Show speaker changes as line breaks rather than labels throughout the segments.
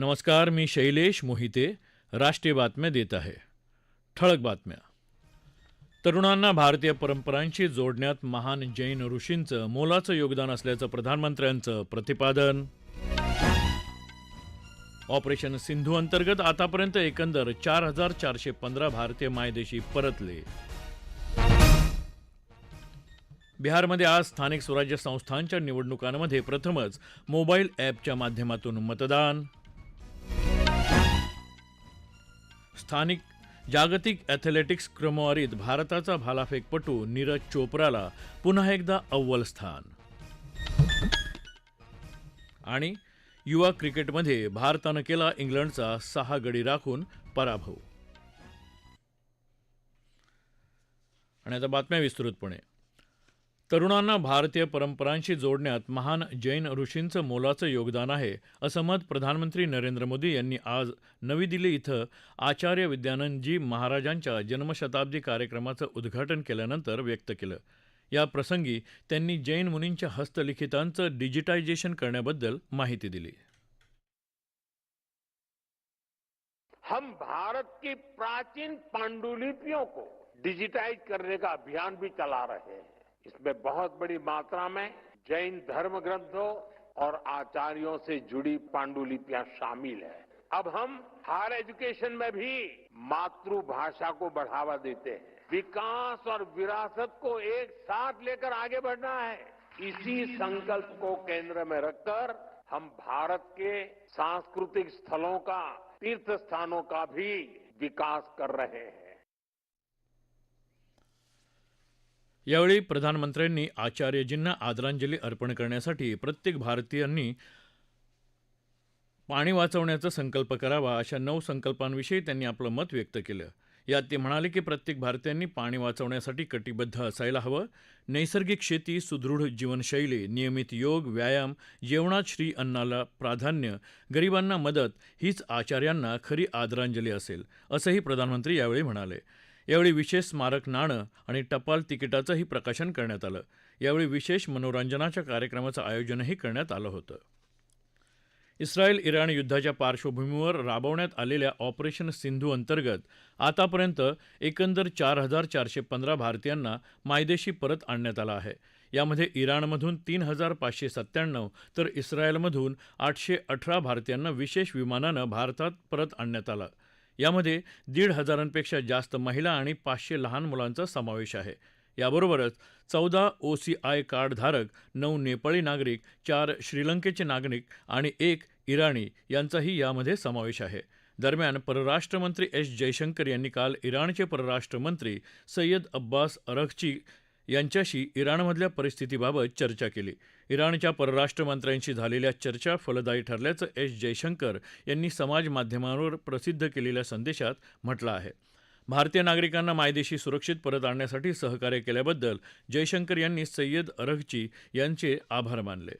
नमस्कार मी शैलेश मोहिते राष्ट्रीय बातम्या देत आहे ठळक बातम्या तरुणांना भारतीय परंपरांशी जोडण्यात महान जैन ऋषींचं मोलाचं योगदान असल्याचं प्रधानमंत्र्यांचं प्रतिपादन ऑपरेशन सिंधू अंतर्गत आतापर्यंत एकंदर चार हजार चारशे पंधरा भारतीय मायदेशी परतले बिहारमध्ये आज स्थानिक स्वराज्य संस्थांच्या निवडणुकांमध्ये प्रथमच मोबाईल ॲपच्या माध्यमातून मतदान स्थानिक जागतिक अॅथलेटिक्स क्रमवारीत भारताचा भालाफेकपटू नीरज चोप्राला पुन्हा एकदा अव्वल स्थान आणि युवा क्रिकेटमध्ये भारतानं केला इंग्लंडचा सहा गडी राखून पराभव आणि आता बातम्या विस्तृतपणे तरुणांना भारतीय परंपरांशी जोडण्यात महान जैन ऋषींचं मोलाचं योगदान आहे असं मत प्रधानमंत्री नरेंद्र मोदी यांनी आज नवी दिल्ली इथं आचार्य विद्यानंदजी महाराजांच्या जन्मशताब्दी कार्यक्रमाचं उद्घाटन केल्यानंतर व्यक्त केलं या प्रसंगी त्यांनी जैन मुनींच्या हस्तलिखितांचं डिजिटायझेशन करण्याबद्दल माहिती दिली
हम भारत की प्राचीन पांडुलिपियों को डिजिटाइज करने का अभियान भी चला रहे हैं इसमें बहुत बड़ी मात्रा में जैन धर्म ग्रंथों और आचार्यों से जुड़ी पांडुलिपियां शामिल है अब हम हायर एजुकेशन में भी मातृभाषा को बढ़ावा देते हैं विकास और विरासत को एक साथ लेकर आगे बढ़ना है इसी संकल्प को केंद्र में रखकर हम भारत के सांस्कृतिक स्थलों का तीर्थ स्थानों का भी विकास कर रहे हैं
यावेळी प्रधानमंत्र्यांनी आचार्यजींना आदरांजली अर्पण करण्यासाठी प्रत्येक भारतीयांनी पाणी वाचवण्याचा संकल्प करावा अशा नऊ संकल्पांविषयी त्यांनी आपलं मत व्यक्त केलं यात ते म्हणाले की प्रत्येक भारतीयांनी पाणी वाचवण्यासाठी कटिबद्ध असायला हवं नैसर्गिक शेती सुदृढ जीवनशैली नियमित योग व्यायाम जेवणात श्री अन्नाला प्राधान्य गरिबांना मदत हीच आचार्यांना खरी आदरांजली असेल असंही प्रधानमंत्री यावेळी म्हणाले यावेळी विशेष स्मारक नाणं आणि टपाल तिकिटाचंही प्रकाशन करण्यात आलं यावेळी विशेष मनोरंजनाच्या कार्यक्रमाचं आयोजनही करण्यात आलं होतं इस्रायल इराण युद्धाच्या पार्श्वभूमीवर राबवण्यात आलेल्या ऑपरेशन सिंधू अंतर्गत आतापर्यंत एकंदर चार हजार चारशे पंधरा भारतीयांना मायदेशी परत आणण्यात आलं आहे यामध्ये इराणमधून तीन हजार पाचशे सत्त्याण्णव तर इस्रायलमधून आठशे अठरा भारतीयांना विशेष विमानानं भारतात परत आणण्यात आलं यामध्ये दीड हजारांपेक्षा जास्त महिला आणि पाचशे लहान मुलांचा समावेश आहे याबरोबरच चौदा ओसीआय कार्डधारक नऊ नेपाळी नागरिक चार श्रीलंकेचे नागरिक आणि एक इराणी यांचाही यामध्ये समावेश आहे दरम्यान परराष्ट्रमंत्री एस जयशंकर यांनी काल इराणचे परराष्ट्रमंत्री सय्यद अब्बास अरखची यांच्याशी इराणमधल्या परिस्थितीबाबत चर्चा केली इराणच्या परराष्ट्रमंत्र्यांशी झालेल्या चर्चा फलदायी ठरल्याचं एस जयशंकर यांनी समाजमाध्यमांवर प्रसिद्ध केलेल्या संदेशात म्हटलं आहे भारतीय नागरिकांना मायदेशी सुरक्षित परत आणण्यासाठी सहकार्य केल्याबद्दल जयशंकर यांनी सय्यद अरघची यांचे आभार मानले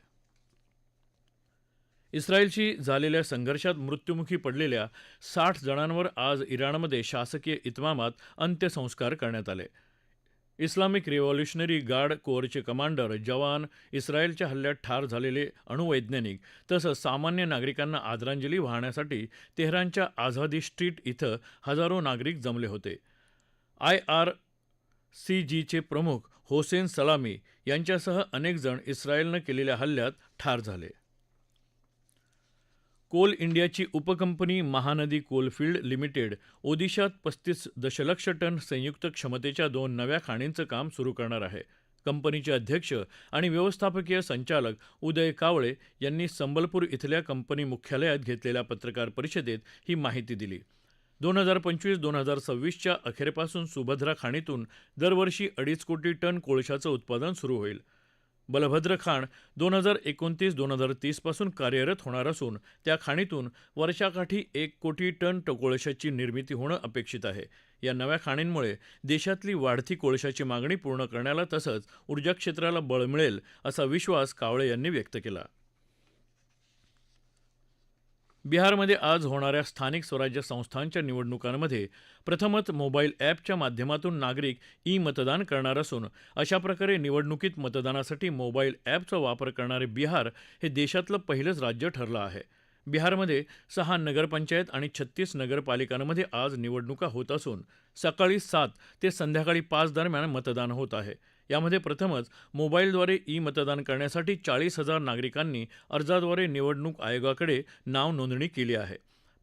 इस्रायलशी झालेल्या संघर्षात मृत्युमुखी पडलेल्या साठ जणांवर आज इराणमध्ये शासकीय इतमामात अंत्यसंस्कार करण्यात आले इस्लामिक रिव्हॉल्युशनरी गार्ड कोअरचे कमांडर जवान इस्रायलच्या हल्ल्यात ठार झालेले अणुवैज्ञानिक तसंच सामान्य नागरिकांना आदरांजली वाहण्यासाठी तेहरानच्या आझादी स्ट्रीट इथं हजारो नागरिक जमले होते आय आर सी जीचे प्रमुख होसेन सलामी यांच्यासह अनेकजण इस्रायलनं केलेल्या हल्ल्यात ठार झाले कोल इंडियाची उपकंपनी महानदी कोलफिल्ड लिमिटेड ओदिशात पस्तीस दशलक्ष टन संयुक्त क्षमतेच्या दोन नव्या खाणींचं काम सुरू करणार आहे कंपनीचे अध्यक्ष आणि व्यवस्थापकीय संचालक उदय कावळे यांनी संबलपूर इथल्या कंपनी मुख्यालयात घेतलेल्या पत्रकार परिषदेत ही माहिती दिली दोन हजार पंचवीस दोन हजार सव्वीसच्या अखेरपासून सुभद्रा खाणीतून दरवर्षी अडीच कोटी टन कोळशाचं उत्पादन सुरू होईल बलभद्र खाण दोन हजार एकोणतीस दोन हजार तीसपासून कार्यरत होणार असून त्या खाणीतून वर्षाकाठी एक कोटी टन कोळशाची निर्मिती होणं अपेक्षित आहे या नव्या खाणींमुळे देशातली वाढती कोळशाची मागणी पूर्ण करण्याला तसंच ऊर्जा क्षेत्राला बळ मिळेल असा विश्वास कावळे यांनी व्यक्त केला बिहारमध्ये आज होणाऱ्या स्थानिक स्वराज्य संस्थांच्या निवडणुकांमध्ये प्रथमच मोबाईल ॲपच्या माध्यमातून नागरिक ई मतदान करणार असून अशाप्रकारे निवडणुकीत मतदानासाठी मोबाईल ॲपचा वापर करणारे बिहार हे देशातलं पहिलंच राज्य ठरलं आहे बिहारमध्ये सहा नगरपंचायत आणि छत्तीस नगरपालिकांमध्ये आज निवडणुका होत असून सकाळी सात ते संध्याकाळी पाच दरम्यान मतदान होत आहे यामध्ये प्रथमच मोबाईलद्वारे ई मतदान करण्यासाठी चाळीस हजार नागरिकांनी अर्जाद्वारे निवडणूक आयोगाकडे नाव नोंदणी केली आहे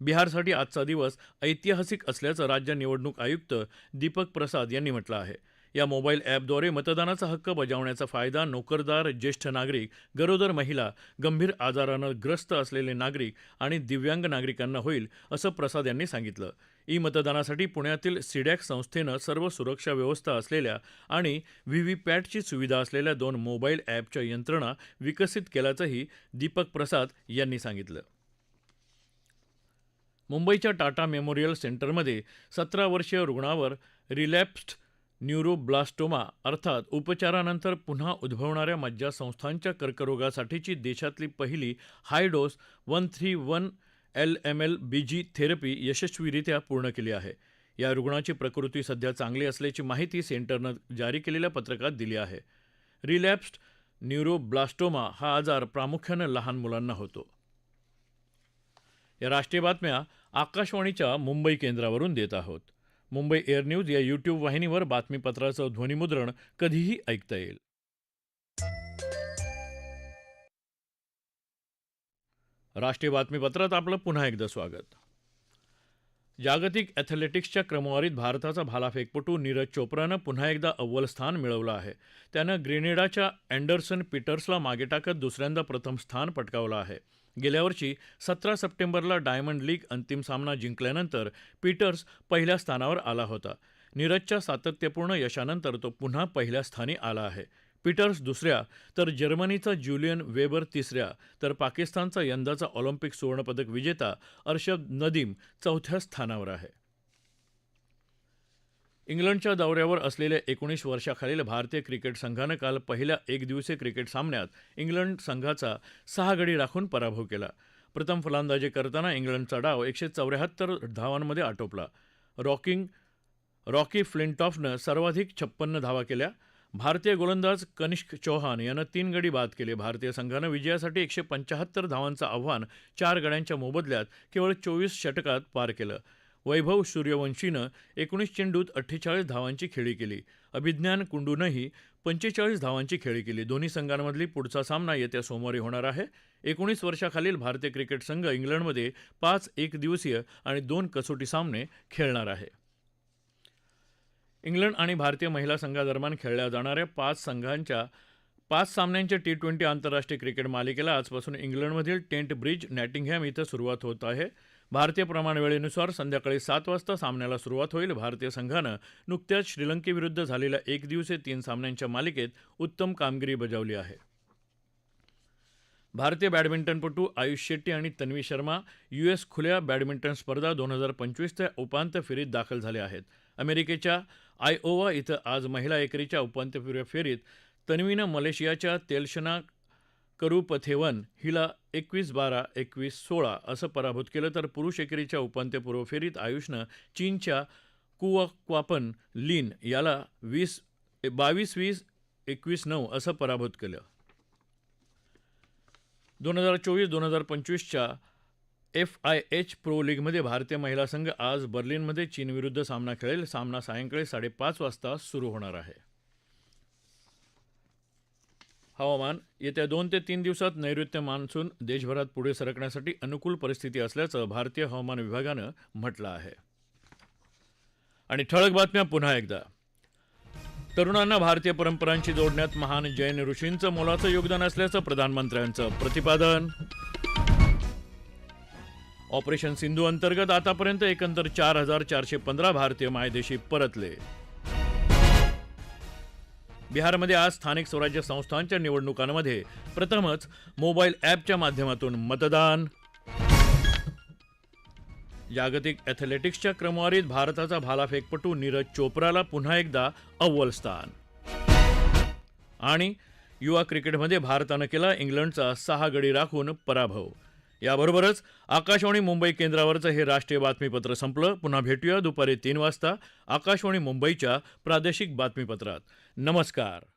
बिहारसाठी आजचा दिवस ऐतिहासिक असल्याचं राज्य निवडणूक आयुक्त दीपक प्रसाद यांनी म्हटलं आहे या मोबाईल ॲपद्वारे मतदानाचा हक्क बजावण्याचा फायदा नोकरदार ज्येष्ठ नागरिक गरोदर महिला गंभीर आजारानं ग्रस्त असलेले नागरिक आणि दिव्यांग नागरिकांना होईल असं प्रसाद यांनी सांगितलं ई मतदानासाठी पुण्यातील सिडॅक संस्थेनं सर्व सुरक्षा व्यवस्था असलेल्या आणि व्हीव्हीपॅटची सुविधा असलेल्या दोन मोबाईल ॲपच्या यंत्रणा विकसित केल्याचंही दीपक प्रसाद यांनी सांगितलं मुंबईच्या टाटा मेमोरियल सेंटरमध्ये सतरा वर्षीय रुग्णावर रिलॅप्स्ड न्यूरोब्लास्टोमा अर्थात उपचारानंतर पुन्हा उद्भवणाऱ्या मज्जासंस्थांच्या कर्करोगासाठीची देशातली पहिली high dose one three one LML BG therapy यशस्वीरित्या पूर्ण केली आहे या रुग्णाची प्रकृती सध्या चांगली असल्याची माहिती सेंटरनं जारी केलेल्या पत्रकात दिली आहे रिलॅप्स्ड न्यूरोब्लास्टोमा हा आजार प्रामुख्यानं लहान मुलांना होतो या राष्ट्रीय बातम्या आकाशवाणीच्या मुंबई केंद्रावरून देत आहोत मुंबई एअर न्यूज या यूट्यूब वाहिनीवर बातमीपत्राचं ध्वनीमुद्रण कधीही ऐकता येईल राष्ट्रीय बातमीपत्रात आपलं पुन्हा एकदा स्वागत जागतिक ॲथलेटिक्सच्या क्रमवारीत भारताचा भालाफेकपटू नीरज चोप्रानं पुन्हा एकदा अव्वल स्थान मिळवलं आहे त्यानं ग्रेनेडाच्या अँडरसन पीटर्सला मागे टाकत दुसऱ्यांदा प्रथम स्थान पटकावलं आहे गेल्या वर्षी सतरा सप्टेंबरला डायमंड लीग अंतिम सामना जिंकल्यानंतर पीटर्स पहिल्या स्थानावर आला होता नीरजच्या सातत्यपूर्ण यशानंतर तो पुन्हा पहिल्या स्थानी आला आहे पीटर्स दुसऱ्या तर जर्मनीचा ज्युलियन वेबर तिसऱ्या तर पाकिस्तानचा यंदाचा ऑलिम्पिक सुवर्णपदक विजेता अर्शद नदीम चौथ्या स्थानावर आहे इंग्लंडच्या दौऱ्यावर असलेल्या एकोणीस वर्षाखालील भारतीय क्रिकेट संघानं काल पहिल्या एकदिवसीय क्रिकेट सामन्यात इंग्लंड संघाचा सहा गडी राखून पराभव केला प्रथम फलंदाजी करताना इंग्लंडचा डाव एकशे चौऱ्याहत्तर धावांमध्ये आटोपला रॉकिंग रॉकी फ्लिंटॉफनं सर्वाधिक छप्पन्न धावा केल्या भारतीय गोलंदाज कनिष्क चौहान यानं तीन गडी बाद केले भारतीय संघानं विजयासाठी एकशे पंचाहत्तर धावांचं आव्हान चार गड्यांच्या मोबदल्यात केवळ चोवीस षटकात पार केलं वैभव सूर्यवंशीनं एकोणीस चेंडूत अठ्ठेचाळीस धावांची खेळी केली अभिज्ञान कुंडूनंही पंचेचाळीस धावांची खेळी केली दोन्ही संघांमधली पुढचा सामना येत्या सोमवारी होणार आहे एकोणीस वर्षाखालील भारतीय क्रिकेट संघ इंग्लंडमध्ये पाच एकदिवसीय आणि दोन कसोटी सामने खेळणार आहे इंग्लंड आणि भारतीय महिला संघादरम्यान खेळल्या जाणाऱ्या पाच संघांच्या पाच सामन्यांच्या टी ट्वेंटी आंतरराष्ट्रीय क्रिकेट मालिकेला आजपासून इंग्लंडमधील टेंट ब्रिज नॅटिंगहॅम इथं सुरुवात होत आहे भारतीय प्रमाणवेळेनुसार संध्याकाळी सात वाजता सामन्याला सुरुवात होईल भारतीय संघानं नुकत्याच श्रीलंकेविरुद्ध झालेल्या एकदिवसीय तीन सामन्यांच्या मालिकेत उत्तम कामगिरी बजावली आहे भारतीय बॅडमिंटनपटू आयुष शेट्टी आणि तन्वी शर्मा यूएस खुल्या बॅडमिंटन स्पर्धा दोन हजार पंचवीसच्या उपांत्य फेरीत दाखल झाल्या आहेत अमेरिकेच्या आयओवा इथं आज महिला एकेरीच्या उपांत्यपूर्व फेरीत तन्वीनं मलेशियाच्या तेलशना करुपथेवन हिला एकवीस बारा एकवीस सोळा असं पराभूत केलं तर पुरुष एकेरीच्या उपांत्यपूर्व फेरीत आयुषनं चीनच्या कुवक्वापन लीन याला वीस बावीस वीस एकवीस नऊ असं पराभूत केलं दोन हजार चोवीस दोन हजार पंचवीसच्या एफ आय एच प्रो लीगमध्ये भारतीय महिला संघ आज बर्लिनमध्ये चीनविरुद्ध सामना खेळेल सामना सायंकाळी साडेपाच वाजता सुरू होणार आहे हवामान येत्या दोन ते तीन दिवसात नैऋत्य मान्सून देशभरात पुढे सरकण्यासाठी अनुकूल परिस्थिती असल्याचं भारतीय हवामान विभागानं म्हटलं आहे आणि ठळक बातम्या पुन्हा एकदा तरुणांना भारतीय परंपरांशी जोडण्यात महान जैन ऋषींचं मोलाचं योगदान असल्याचं प्रधानमंत्र्यांचं प्रतिपादन ऑपरेशन सिंधू अंतर्गत आतापर्यंत एकंदर चार हजार चारशे पंधरा भारतीय मायदेशी परतले बिहारमध्ये आज स्थानिक स्वराज्य संस्थांच्या निवडणुकांमध्ये प्रथमच मोबाईल ॲपच्या माध्यमातून मतदान जागतिक ॲथलेटिक्सच्या क्रमवारीत भारताचा भालाफेकपटू नीरज चोप्राला पुन्हा एकदा अव्वल स्थान आणि युवा क्रिकेटमध्ये भारतानं केला इंग्लंडचा सहा गडी राखून पराभव याबरोबरच आकाशवाणी मुंबई केंद्रावरचं हे राष्ट्रीय बातमीपत्र संपलं पुन्हा भेटूया दुपारी तीन वाजता आकाशवाणी मुंबईच्या प्रादेशिक बातमीपत्रात नमस्कार